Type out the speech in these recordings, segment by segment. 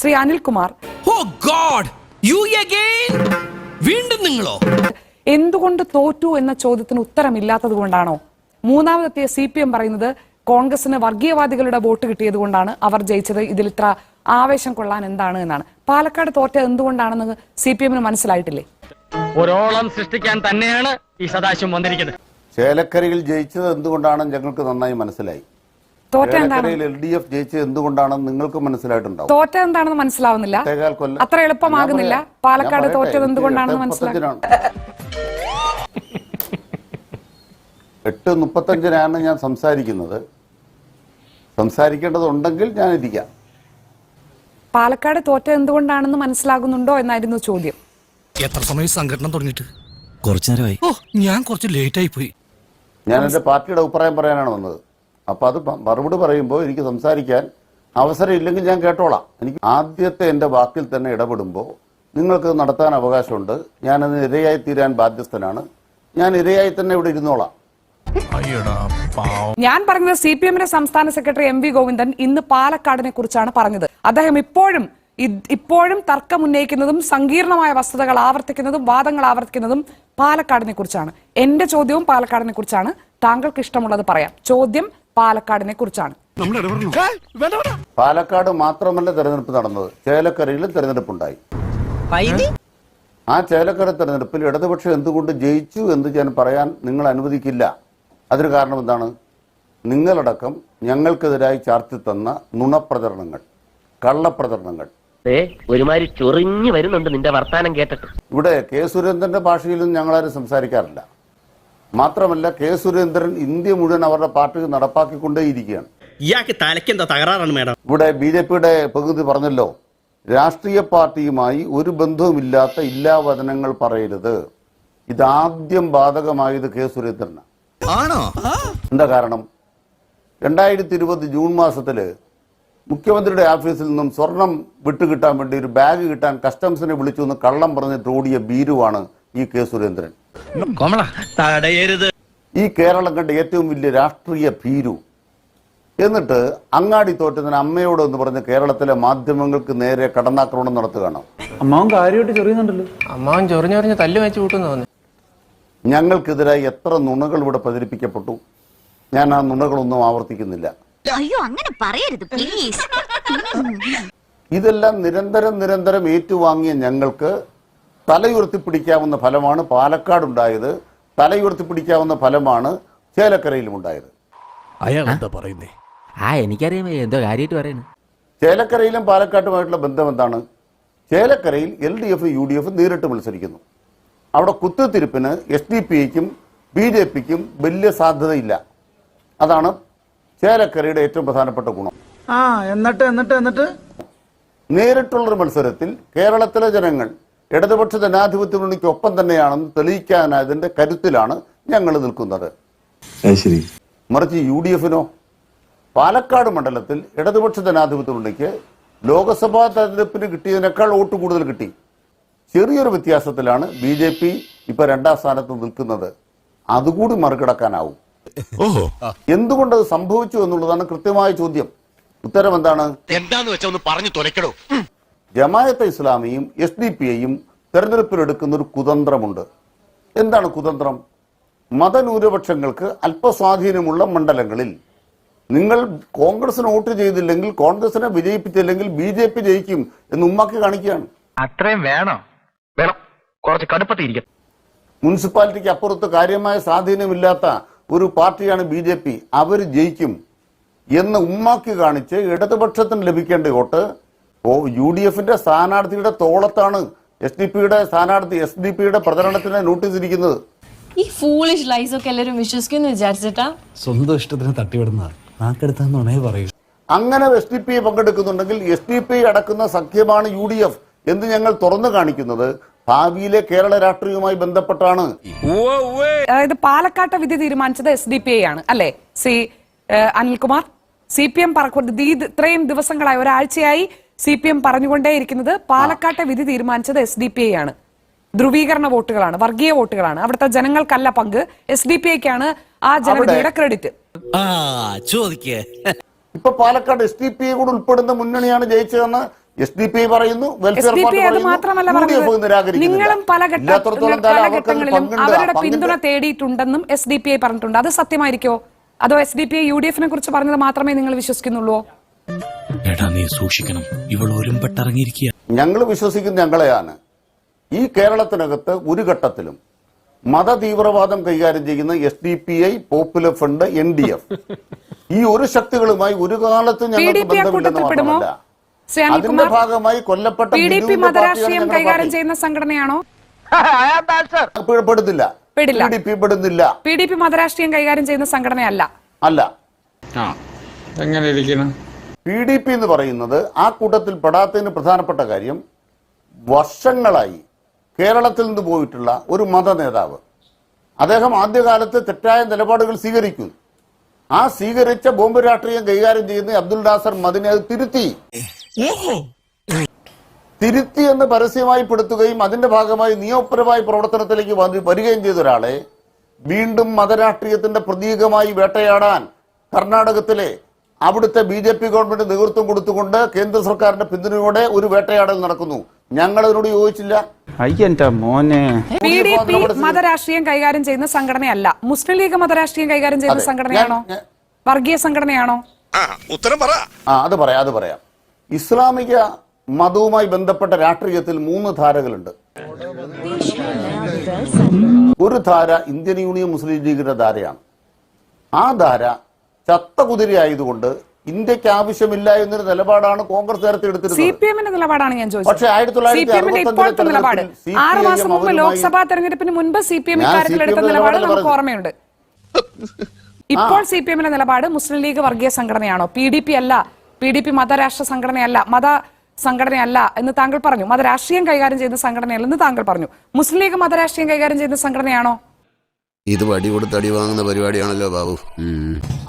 Shri Anilkumar. Oh god you again വീണ്ടും നിങ്ങളോ? എന്തുകൊണ്ട് തോറ്റു എന്ന ചോദ്യത്തിന് ഉത്തരമില്ലാത്തത് കൊണ്ടാണോ? മൂന്നാമതെത്തിയ സി പി എം പറയുന്നത് കോൺഗ്രസിന് വർഗീയവാദികളുടെ വോട്ട് കിട്ടിയത് കൊണ്ടാണ് അവർ ജയിച്ചത്. ഇതിൽ ഇത്ര ആവേശം കൊള്ളാൻ എന്താണ് എന്നാണ്. പാലക്കാട് തോറ്റ എന്തുകൊണ്ടാണെന്ന് സി പി എമ്മിന് മനസ്സിലായിട്ടില്ലേ? ഒരോളം സൃഷ്ടിക്കാൻ തന്നെയാണ് ഈ സദാശിവം വന്നിരിക്കുന്നത്. ചേലക്കരയിൽ ജയിച്ചത് എന്തുകൊണ്ടാണ് ഞങ്ങൾക്ക് നന്നായി മനസ്സിലായി. എൽ ഡി എഫ് ജയിച്ചത് എന്തുകൊണ്ടാണെന്ന് നിങ്ങൾക്ക് മനസ്സിലായിട്ടുണ്ടാവും. തോറ്റ എന്താണെന്ന് മനസ്സിലാവുന്നില്ല. അത്ര എളുപ്പമാകുന്നില്ല. പാലക്കാട് തോറ്റത്. എന്തുകൊണ്ടാണെന്ന് മനസ്സിലാക്കും. എട്ട് മുപ്പത്തഞ്ചിനാണ്. ഞാൻ സംസാരിക്കുന്നത്. സംസാരിക്കേണ്ടതുണ്ടെങ്കിൽ ഞാൻ ഇരിക്കാം പാലക്കാട് തോറ്റ എന്തുകൊണ്ടാണെന്ന് മനസ്സിലാകുന്നുണ്ടോ എന്നായിരുന്നു ചോദ്യം. എത്ര സമയം സംഘടന തുടങ്ങിയിട്ട്? കുറച്ചു നേരമായി. ഓ ഞാൻ കുറച്ച് ലേറ്റ് ആയി പോയി. ഞാൻ എന്റെ പാർട്ടിയുടെ അഭിപ്രായം പറയാനാണ് വന്നത്. അപ്പോൾ അത് മറുപടി പറയുമ്പോൾ എനിക്ക് സംസാരിക്കാൻ അവസരം ഇല്ലെങ്കിൽ ഞാൻ കേട്ടോളാം. എനിക്ക് ആദ്യത്തെ എന്റെ വാക്കിൽ തന്നെ ഇടപെടുമ്പോൾ നിങ്ങൾക്ക് നടത്താൻ അവകാശമുണ്ട്. ഞാനതിന് ഇരയായി തീരാൻ ബാധ്യസ്ഥനാണ്. ഞാൻ ഇരയായി തന്നെ ഇവിടെ ഇരുന്നോളാം. ഞാൻ പറഞ്ഞത് സി പി എമ്മിന്റെ സംസ്ഥാന സെക്രട്ടറി എം വി ഗോവിന്ദൻ ഇന്ന് പാലക്കാടിനെ കുറിച്ചാണ് പറഞ്ഞത്. അദ്ദേഹം ഇപ്പോഴും ഇപ്പോഴും തർക്കം ഉന്നയിക്കുന്നതും സങ്കീർണമായ വസ്തുതകൾ ആവർത്തിക്കുന്നതും വാദങ്ങൾ ആവർത്തിക്കുന്നതും പാലക്കാടിനെ കുറിച്ചാണ്. എന്റെ ചോദ്യവും പാലക്കാടിനെ കുറിച്ചാണ്. താങ്കൾക്ക് ഇഷ്ടമുള്ളത് പറയാം. ചോദ്യം പാലക്കാടിനെ കുറിച്ചാണ്. പാലക്കാട് മാത്രമല്ല തെരഞ്ഞെടുപ്പ് നടന്നത്. ചേലക്കരയിലും തെരഞ്ഞെടുപ്പുണ്ടായി. ആ ചേലക്കര തെരഞ്ഞെടുപ്പിൽ ഇടതുപക്ഷം എന്തുകൊണ്ട് ജയിച്ചു എന്ന് ഞാൻ പറയാൻ നിങ്ങൾ അനുവദിക്കില്ല. അതിന് കാരണം എന്താണ്? നിങ്ങളടക്കം ഞങ്ങൾക്കെതിരായി ചാർത്തി തന്ന നുണപ്രചരണങ്ങൾ കള്ളപ്രചരണങ്ങൾ. ഒരുമാതിരി ചൊറിഞ്ഞു വരുന്നുണ്ട് നിന്റെ വർത്താനം കേട്ടിട്ട്. ഇവിടെ കെ സുരേന്ദ്രന്റെ ഭാഷയിലും ഞങ്ങളാരും സംസാരിക്കാറില്ല. മാത്രമല്ല കെ സുരേന്ദ്രൻ ഇന്ത്യ മുഴുവൻ അവരുടെ പാർട്ടി നടപ്പാക്കിക്കൊണ്ടേയിരിക്കുകയാണ്. ഇയാൾക്ക് തലയ്ക്കെന്താ തകരാറാണ് മേഡം? ഇവിടെ ബി ജെ പിയുടെ പ്രകൃതി പറഞ്ഞല്ലോ രാഷ്ട്രീയ പാർട്ടിയുമായി ഒരു ബന്ധവുമില്ലാത്ത ഇല്ലാവചനങ്ങൾ പറയരുത്. ഇതാദ്യം ബാധകമായത് കെ സുരേന്ദ്രനാണ്. ആണോ? എന്താ കാരണം? രണ്ടായിരത്തി ഇരുപത് ജൂൺ മാസത്തിൽ മുഖ്യമന്ത്രിയുടെ ഓഫീസിൽ നിന്നും സ്വർണം വിട്ടുകിട്ടാൻ വേണ്ടി ഒരു ബാഗ് കിട്ടാൻ കസ്റ്റംസിനെ വിളിച്ചു എന്ന് കള്ളം പറഞ്ഞിട്ട് ഓടിയ ഭീരുവാണ് ഈ കെ സുരേന്ദ്രൻ. കോമള. തടയരുത്. ഈ കേരളം കണ്ട ഏറ്റവും വലിയ രാഷ്ട്രീയ ഭീരു. എന്നിട്ട് അങ്ങാടി തോറ്റതിന് അമ്മയോട് എന്ന് പറഞ്ഞ കേരളത്തിലെ മാധ്യമങ്ങൾക്ക് നേരെ കടന്നാക്രമണം നടത്തുകയാണ്. അമ്മാവൻ കാര്യമായിട്ട് ചെറിയുന്നുണ്ടല്ലോ. അമ്മാവൻ ചൊറിഞ്ഞൊറിഞ്ഞ് തല്ലു വെച്ച് കൂട്ടുന്നു തോന്നുന്നു ഞങ്ങൾക്കെതിരായി എത്ര നുണകൾ ഇവിടെ പ്രചരിപ്പിക്കപ്പെട്ടു. ഞാൻ ആ നുണകളൊന്നും ആവർത്തിക്കുന്നില്ല. അയ്യോ അങ്ങനെ പറയരുത് പ്ലീസ് ഇതെല്ലാം നിരന്തരം നിരന്തരം ഏറ്റുവാങ്ങിയ ഞങ്ങൾക്ക് തലയുയർത്തിപ്പിടിക്കാവുന്ന ഫലമാണ് പാലക്കാടുണ്ടായത്. തലയുയർത്തിപ്പിടിക്കാവുന്ന ഫലമാണ് ചേലക്കരയിലും ഉണ്ടായത് അയാൾ എന്താ പറയുന്നേ? ആ എനിക്കറിയാം. എന്തോ കാര്യമായിട്ട് പറയുന്നു ചേലക്കരയിലും പാലക്കാട്ടുമായിട്ടുള്ള ബന്ധം എന്താണ്? ചേലക്കരയിൽ L D F U D F നേരിട്ട് മത്സരിക്കുന്നു. അവിടെ കുത്തിത്തിരിപ്പിന് എസ് ഡി പി ഐക്കും ബി ജെ പിക്കും വലിയ സാധ്യതയില്ല. അതാണ് ചേലക്കരയുടെ ഏറ്റവും പ്രധാനപ്പെട്ട ഗുണം. ആ എന്നിട്ട് എന്നിട്ട് എന്നിട്ട്? നേരിട്ടുള്ളൊരു മത്സരത്തിൽ കേരളത്തിലെ ജനങ്ങൾ ഇടതുപക്ഷ ജനാധിപത്യ മുന്നണിക്ക് ഒപ്പം തന്നെയാണെന്ന് തെളിയിക്കാനായതിന്റെ കരുത്തിലാണ് ഞങ്ങൾ നിൽക്കുന്നത്. മറിച്ച് യു ഡി എഫിനോ പാലക്കാട് മണ്ഡലത്തിൽ ഇടതുപക്ഷ ജനാധിപത്യ മുന്നണിക്ക് ലോക്സഭാ തെരഞ്ഞെടുപ്പിന് കിട്ടിയതിനേക്കാൾ വോട്ട് കൂടുതൽ കിട്ടി. ചെറിയൊരു വ്യത്യാസത്തിലാണ് ബി ജെ പി ഇപ്പൊ രണ്ടാം സ്ഥാനത്ത് നിൽക്കുന്നത്. അതുകൂടി മറികടക്കാനാവും. ഓഹോ. എന്തുകൊണ്ടത് സംഭവിച്ചു എന്നുള്ളതാണ് കൃത്യമായ ചോദ്യം. ഉത്തരം എന്താണ്? എന്താന്ന് വെച്ചാൽ ഒന്ന് പറഞ്ഞു തുലക്കടോ ജമായത്തെ ഇസ്ലാമിയും എസ് ഡി പി ഐയും തെരഞ്ഞെടുപ്പിലെടുക്കുന്ന ഒരു കുതന്ത്രമുണ്ട്. എന്താണ് കുതന്ത്രം? മതന്യൂനപക്ഷങ്ങൾക്ക് അല്പസ്വാധീനമുള്ള മണ്ഡലങ്ങളിൽ നിങ്ങൾ കോൺഗ്രസിന് വോട്ട് ചെയ്തില്ലെങ്കിൽ കോൺഗ്രസിനെ വിജയിപ്പിച്ചില്ലെങ്കിൽ ബി ജെ പി ജയിക്കും എന്ന് ഉമ്മാക്കി കാണിക്കുകയാണ്. അത്രയും വേണം? വേണം. കുറച്ച് കടുപ്പത്തിരിക്കും മുനിസിപ്പാലിറ്റിക്ക് അപ്പുറത്ത് കാര്യമായ സ്വാധീനമില്ലാത്ത ഒരു പാർട്ടിയാണ് ബി ജെ പി. അവർ ജയിക്കും എന്ന് ഉമ്മാക്കി കാണിച്ച് ഇടതുപക്ഷത്തിന് ലഭിക്കേണ്ട വോട്ട് യു ഡി എഫിന്റെ സ്ഥാനാർത്ഥിയുടെ തോളത്താണ് എസ് ഡി പിയുടെ സ്ഥാനാർത്ഥി എസ് ഡി പിയുടെ പ്രചരണത്തിന് നോട്ടീസ് ഇരിക്കുന്നത് ഈ ഫൂളിഷ് ലൈസ് ഒക്കെ എല്ലാവരും വിശ്വസിക്കുന്നു വിചാരിച്ചിട്ടാ? സ്വന്തം ഇഷ്ടത്തിന് തട്ടിവിടുന്ന നാക്കെടുത്താന്നുണേ പറയൂ. അങ്ങനെ എസ് ഡി പി പങ്കെടുക്കുന്നുണ്ടെങ്കിൽ എസ് ഡി പി അടക്കുന്ന സഖ്യമാണ് യു ഡി എഫ് എന്ന് ഞങ്ങൾ തുറന്നു കാണിക്കുന്നത്. ഭാവിയിലെ കേരള രാഷ്ട്രീയവുമായി ബന്ധപ്പെട്ടാണ്. അതായത് പാലക്കാട്ടെ വിധി തീരുമാനിച്ചത് എസ് ഡി പി ഐ ആണ് അല്ലെ? C Anilkumar. C P M പറക്കുന്നത് ഇത്രയും ദിവസങ്ങളായി ഒരാഴ്ചയായി സി പി എം പറഞ്ഞുകൊണ്ടേയിരിക്കുന്നത് പാലക്കാട്ടെ വിധി തീരുമാനിച്ചത് എസ് ഡി പി ഐ ആണ്. ധ്രുവീകരണ വോട്ടുകളാണ് വർഗീയ വോട്ടുകളാണ്. അവിടുത്തെ ജനങ്ങൾക്കല്ല പങ്ക്. എസ് ഡി പി ഐക്കാണ് ആ ജനവിധിയുടെ ക്രെഡിറ്റ്. ആ ചോദിക്കേ. ഇപ്പൊ Palakkad S D P I കൂടെ ഉൾപ്പെടുന്ന മുന്നണിയാണ് ജയിച്ചതെന്ന് എസ് ഡി പി ഐ പറയുന്നു വെൽഫെയർ. നിങ്ങളും പല ഘട്ട- ഇല്ലാത്തിടത്തോളം കാലം അവർക്കതിൽ കാലഘട്ടങ്ങളിലും പങ്കുണ്ട്. അവരുടെ പിന്തുണ തേടിയിട്ടുണ്ടെന്നും എസ് ഡി പി ഐ പറഞ്ഞിട്ടുണ്ട്. അത് സത്യമായിരിക്കോ? അതോ S D P I U D എഫിനെ കുറിച്ച് പറഞ്ഞത് മാത്രമേ നിങ്ങൾ വിശ്വസിക്കുന്നുള്ളൂ? എടാ നീ സൂക്ഷിക്കണം. ഇവൾ ഒരുമ്പെട്ടിറങ്ങിയിരിക്കുക ഞങ്ങൾ വിശ്വസിക്കുന്ന ഞങ്ങളെയാണ്. ഈ കേരളത്തിനകത്ത് ഒരു ഘട്ടത്തിലും മത തീവ്രവാദം കൈകാര്യം ചെയ്യുന്ന S D P I popular front N D F ഈ ഒരു ശക്തികളുമായി ഒരു കാലത്ത് ഞങ്ങൾക്ക് ബന്ധമില്ലെന്ന് മാത്രമല്ല. അതിന്റെ ഭാഗമായി കൊല്ലപ്പെട്ട മതരാഷ്ട്രീയം കൈകാര്യം ചെയ്യുന്ന സംഘടനയാണോ? പെടുന്നില്ല പെടില്ല. പി ഡി പി പെടുന്നില്ല. പി ഡി പി മതരാഷ്ട്രീയം കൈകാര്യം ചെയ്യുന്ന സംഘടനയല്ല. അല്ല. എങ്ങനെ ഇരിക്കണം പി ഡി പി എന്ന് പറയുന്നത് ആ കൂട്ടത്തിൽ പെടാത്തതിന് പ്രധാനപ്പെട്ട കാര്യം വർഷങ്ങളായി കേരളത്തിൽ നിന്ന് പോയിട്ടുള്ള ഒരു മത നേതാവ്. അദ്ദേഹം ആദ്യകാലത്ത് തെറ്റായ നിലപാടുകൾ സ്വീകരിക്കുന്നു. ആ സ്വീകരിച്ച ബോംബ് രാഷ്ട്രീയം കൈകാര്യം ചെയ്യുന്ന അബ്ദുൽ നാസർ മദിനെ അത് തിരുത്തി. തിരുത്തി എന്ന് പരസ്യമായി പെടുത്തുകയും അതിന്റെ ഭാഗമായി നിയമപരമായ പ്രവർത്തനത്തിലേക്ക് വരികയും ചെയ്ത ഒരാളെ വീണ്ടും മതരാഷ്ട്രീയത്തിന്റെ പ്രതീകമായി വേട്ടയാടാൻ കർണാടകത്തിലെ അവിടുത്തെ ബി ജെ പി ഗവൺമെന്റ് നേതൃത്വം കൊടുത്തുകൊണ്ട് കേന്ദ്ര സർക്കാരിന്റെ പിന്തുണയോടെ ഒരു വേട്ടയാടൽ നടക്കുന്നു. ഞങ്ങൾ അതിനോട് യോജിച്ചില്ല മതരാഷ്ട്രീയം കൈകാര്യം ചെയ്യുന്ന സംഘടനയല്ല. മുസ്ലിം ലീഗ് മതരാഷ്ട്രീയം കൈകാര്യം ചെയ്യുന്ന സംഘടനയാണോ? വർഗീയ സംഘടനയാണോ? ആ അത് പറയാം അത് പറയാം. ഇസ്ലാമിക മതവുമായി ബന്ധപ്പെട്ട രാഷ്ട്രീയത്തിൽ മൂന്ന് ധാരകളുണ്ട്. ഒരു ധാര ഇന്ത്യൻ യൂണിയൻ മുസ്ലിം ലീഗിന്റെ ധാരയാണ്. ആ ധാര ചത്ത കുതിരയായതുകൊണ്ട് ഇന്ത്യയ്ക്ക് ആവശ്യമില്ല എന്നൊരു നിലപാടാണ് കോൺഗ്രസ് നേരത്തെ സി എടുത്തിരുന്നത്. പി എമ്മിന്റെ നിലപാടാണ് ഞാൻ പക്ഷേ ആയിരത്തി തൊള്ളായിരത്തി നിലപാട്. ആറ് മാസം മുമ്പ് ലോക്സഭാ തെരഞ്ഞെടുപ്പിന് മുൻപ് സി പി എം ഇക്കാര്യത്തിൽ എടുത്ത നിലപാട് നമുക്ക് ഓർമ്മയുണ്ട്. ഇപ്പോൾ സി പി എമ്മിന്റെ നിലപാട് മുസ്ലിം ലീഗ് വർഗീയ സംഘടനയാണോ? പി ഡി പി അല്ല. പി ഡി പി മതരാഷ്ട്ര സംഘടനയല്ല. മത സംഘടനയല്ല എന്ന് താങ്കൾ പറഞ്ഞു. മതരാഷ്ട്രീയം കൈകാര്യം ചെയ്യുന്ന സംഘടനയല്ലെന്ന് താങ്കൾ പറഞ്ഞു. മുസ്ലിം ലീഗ് മതരാഷ്ട്രീയം കൈകാര്യം ചെയ്യുന്ന സംഘടനയാണോ? ഇത് വടി കൊടുത്ത് അടി വാങ്ങുന്ന പരിപാടിയാണല്ലോ ബാബു.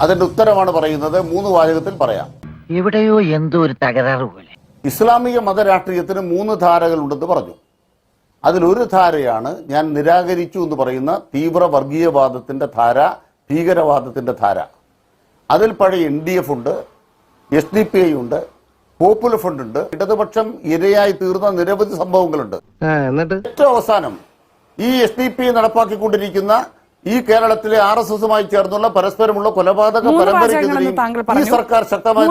അതിന്റെ ഉത്തരമാണ് പറയുന്നത്. മൂന്ന് വാചകത്തിൽ പറയാം. എവിടെയോ എന്തോ ഒരു തകരാറ് പോലെ. ഇസ്ലാമിക മതരാഷ്ട്രീയത്തിന് മൂന്ന് ധാരകളുണ്ടെന്ന് പറഞ്ഞു. അതിലൊരു ധാരയാണ് ഞാൻ നിരാകരിച്ചു എന്ന് പറയുന്ന തീവ്ര വർഗീയവാദത്തിന്റെ ധാര ഭീകരവാദത്തിന്റെ ധാര. അതിൽ പഴയ എൻ ഡി എഫ് ഉണ്ട് എസ് ഡി പി ഐ ഉണ്ട് പോപ്പുലർ ഫ്രണ്ട് ഉണ്ട്. ഇടതുപക്ഷം ഇരയായി തീർന്ന നിരവധി സംഭവങ്ങളുണ്ട്. എന്നിട്ട്? ഏറ്റവും അവസാനം ഈ എസ് ഡി പി നടപ്പാക്കിക്കൊണ്ടിരിക്കുന്ന ഈ കേരളത്തിലെ ആർ എസ് എസുമായി ചേർന്നുള്ള പരസ്പരമുള്ള കൊലപാതക മൂന്ന് പരമ്പരയ്ക്കെതിരെയും ഈ സർക്കാർ ശക്തമായ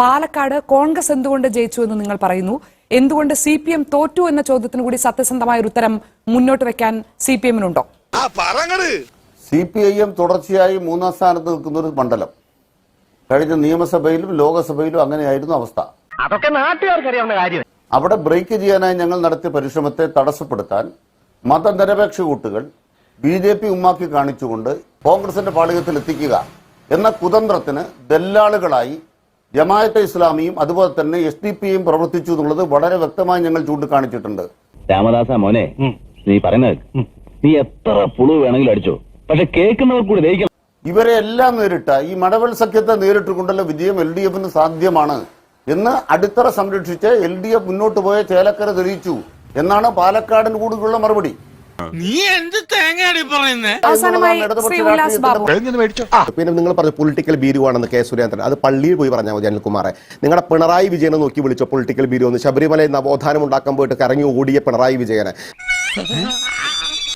പാലക്കാട് കോൺഗ്രസ് എന്തുകൊണ്ട് ജയിച്ചു എന്ന് നിങ്ങൾ പറയുന്നു? എന്തുകൊണ്ട് സി പി എം തോറ്റു എന്ന ചോദ്യത്തിന് കൂടി സത്യസന്ധമായ ഒരു ഉത്തരം മുന്നോട്ട് വെക്കാൻ സി പി എമ്മിനുണ്ടോ? സി പി ഐ എം തുടർച്ചയായി മൂന്നാം സ്ഥാനത്ത് നിൽക്കുന്ന ഒരു മണ്ഡലം. കഴിഞ്ഞ നിയമസഭയിലും ലോകസഭയിലും അങ്ങനെയായിരുന്നു അവസ്ഥ. അതൊക്കെ നാട്ടുകാർക്ക് അറിയാവുന്ന കാര്യം. അവിടെ ബ്രേക്ക് ചെയ്യാനായി ഞങ്ങൾ നടത്തിയ പരിശ്രമത്തെ തടസ്സപ്പെടുത്താൻ മതനിരപേക്ഷ കൂട്ടുകൾ ബി ജെ പി ഉമ്മാക്കി കാണിച്ചുകൊണ്ട് കോൺഗ്രസിന്റെ പാളികത്തിൽ എത്തിക്കുക എന്ന കുതന്ത്രത്തിന് ദല്ലാളുകളായി ജമായത്തെ ഇസ്ലാമിയും അതുപോലെ തന്നെ എസ് ഡി പിയും പ്രവർത്തിച്ചു എന്നുള്ളത് വളരെ വ്യക്തമായി ഞങ്ങൾ ചൂണ്ടിക്കാണിച്ചിട്ടുണ്ട്. രാമദാസ മോനെ നീ പറയുന്നത് നീ എത്ര പുളു വേണമെങ്കിലും അടിച്ചു. പക്ഷെ കേൾക്കുന്നവർ കൂടി ദഹിക്കണം. ഇവരെ എല്ലാം നേരിട്ട ഈ മടവൽ സഖ്യത്തെ നേരിട്ടുകൊണ്ടുള്ള വിജയം എൽ ഡി എഫിന് സാധ്യമാണ്. എന്ന് അടിത്തറ സംരക്ഷിച്ച് എൽ ഡി എഫ് മുന്നോട്ട് പോയ ചേലക്കര തെളിയിച്ചു. എന്നാണ് പാലക്കാടിന് കൂടുതലുള്ള മറുപടി. നീ എന്ത് ഉല്ലാസ് പിന്നെ നിങ്ങൾ പറഞ്ഞ പൊളിറ്റിക്കൽ ബീരുവാണെന്ന് കെ സുരേന്ദ്രൻ. അത് പള്ളിയിൽ പോയി പറഞ്ഞാൽ മതി അനിൽകുമാറെ. നിങ്ങളുടെ പിണറായി വിജയനെ നോക്കി വിളിച്ച പൊളിറ്റിക്കൽ ബീരു എന്ന്. ശബരിമലയിൽ നവോത്ഥാനം ഉണ്ടാക്കാൻ പോയിട്ട് കറങ്ങി ഓടിയ പിണറായി വിജയനെ.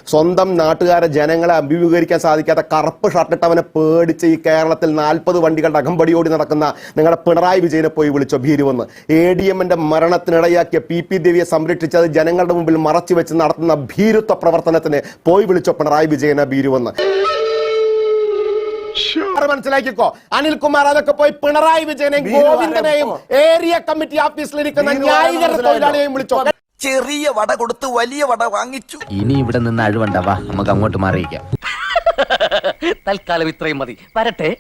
സ്വന്തം നാട്ടുകാരെ ജനങ്ങളെ അഭിമുഖീകരിക്കാൻ സാധിക്കാത്ത കറുപ്പ് ഷർട്ടിട്ടവനെ പേടിച്ച് ഈ കേരളത്തിൽ നാൽപ്പത് വണ്ടികളുടെ അകമ്പടിയോടി നടക്കുന്ന നിങ്ങളുടെ പിണറായി വിജയനെ പോയി വിളിച്ചോ? ഭീരുവെന്ന് എ ഡി എമ്മിന്റെ മരണത്തിനിടയാക്കിയ പി പി ദേവിയെ സംരക്ഷിച്ചത് ജനങ്ങളുടെ മുമ്പിൽ മറച്ചു വെച്ച് നടത്തുന്ന ഭീരുത്വ പ്രവർത്തനത്തിന് പോയി വിളിച്ചോ പിണറായി വിജയനെ? ഭീരുവെന്ന് മനസ്സിലാക്കിക്കോ? അനിൽകുമാർ അതൊക്കെ പോയി പിണറായി വിജയനെയും ഗോവിന്ദനെയും ഏരിയ കമ്മിറ്റി ഓഫീസിലിരിക്കുന്ന ന്യായീകരണ തൊഴിലാളിയെയും വിളിച്ചോ? ചെറിയ വട കൊടുത്ത് വലിയ വട വാങ്ങിച്ചു. ഇനി ഇവിടെ നിന്ന് വാ നമുക്ക് അങ്ങോട്ട് മാറിയിക്കാം തൽക്കാലം ഇത്രയും മതി. വരട്ടെ.